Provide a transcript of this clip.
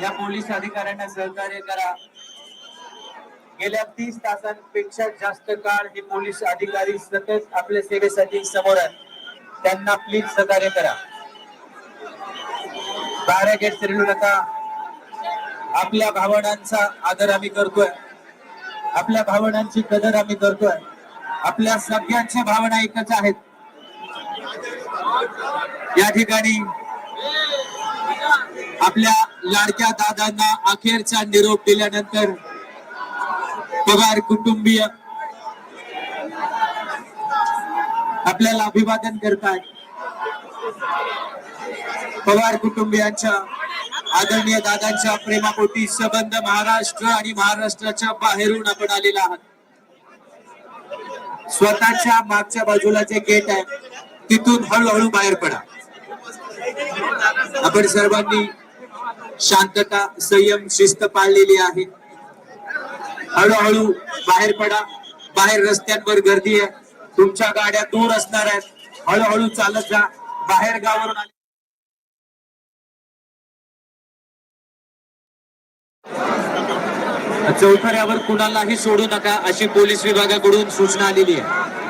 या पोलीस अधिकाऱ्यांना सहकार्य करा. गेल्या तीस तासांपेक्षा जास्त काळ हे पोलीस अधिकारी सतत आपल्या सेवेसाठी समोर आहेत. त्यांना प्लीज सहकार्य करा. बॅरिकेड फिरवू नका. आपल्या भावनांचा आदर आम्ही करतोय. आपल्या भावनांची कदर आम्ही करतोय. आपल्या सगळ्यांच्या भावना एकच आहेत. या ठिकाणी आपल्या लाडक्या दादांना अखेरचा निरोप दिल्यानंतर पगार कुटुंबीय आपल्याला अभिवादन करतात पवार कुटुंबियांच्या आदरणीय दादांच्या प्रेमापोटी संबंध महाराष्ट्र आणि महाराष्ट्राच्या बाहेरून आपण आलेला आहात. स्वतःच्या मागच्या बाजूला जे गेट आहे तिथून हळूहळू बाहेर पडा. आपण सर्वांनी शांतता संयम शिस्त पाळलेली आहे. हळूहळू बाहेर पडा. बाहेर रस्त्यांवर गर्दी आहे. तुमच्या गाड्या दूर असणार आहेत. हळूहळू चालत जा. बाहेर गावावरून आले. चौथऱ्यावर कुणालाही सोडू नका अशी पोलीस विभागाकडून सूचना आलेली आहे.